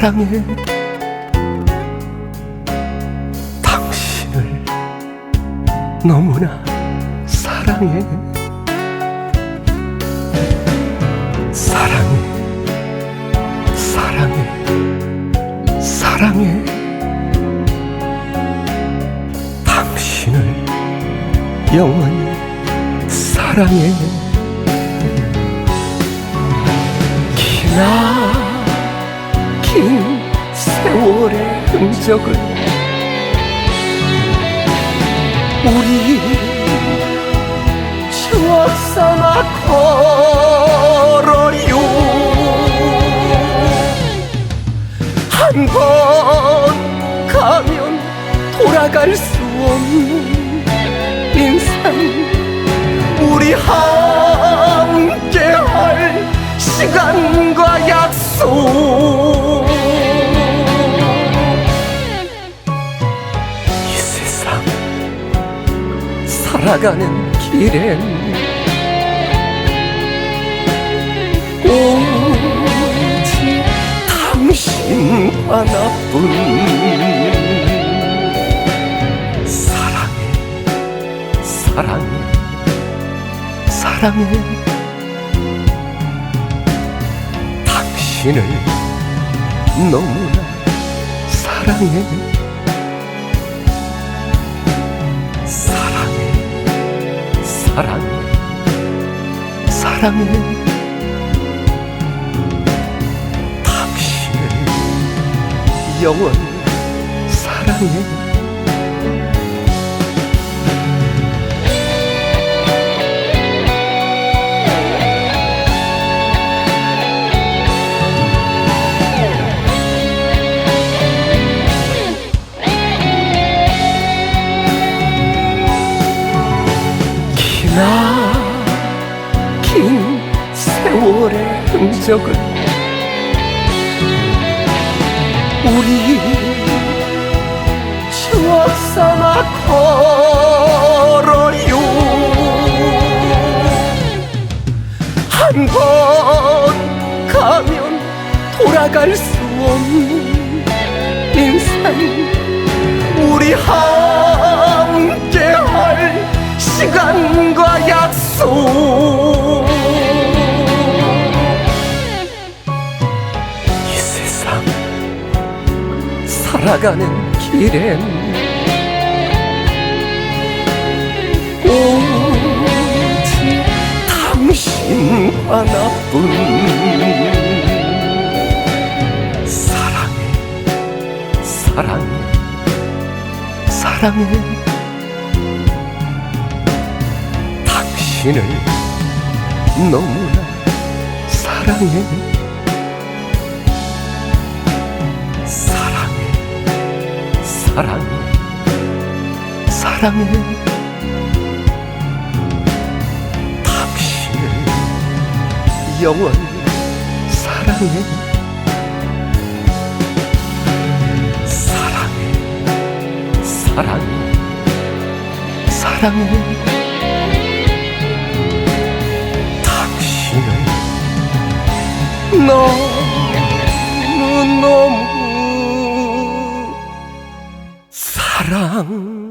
사랑해 당신을 너무나 사랑해. 사랑해. 사랑해. 사랑해. 당신을 영원히 사랑해. 기나긴 세월의 흔적을 우리 추억 삼아 걸어요. 한 번 가면 돌아갈 수 없는 인생 우리 함께할 시간과 약속 살아가는 길엔 오직 당신 하나뿐. 사랑해 사랑해 사랑해. 당신을 너무나 사랑해 사랑해 사랑해 당신을 영원히 사랑해 나 긴 세월의 흔적을 우리 추억 삼아 걸어요. 한 번 가면 돌아갈 수 없는 인생 우리 함께할 시간과 약속. 이 세상 살아가는 길엔 오직 당신 하나뿐. 사랑해 사랑해 사랑해 당신을 너무나 사랑해. 사랑해. 사랑해. 사랑해. 당신을 영원히 사랑해. 사랑해. 사랑해. 사랑해 너무 너무 사랑해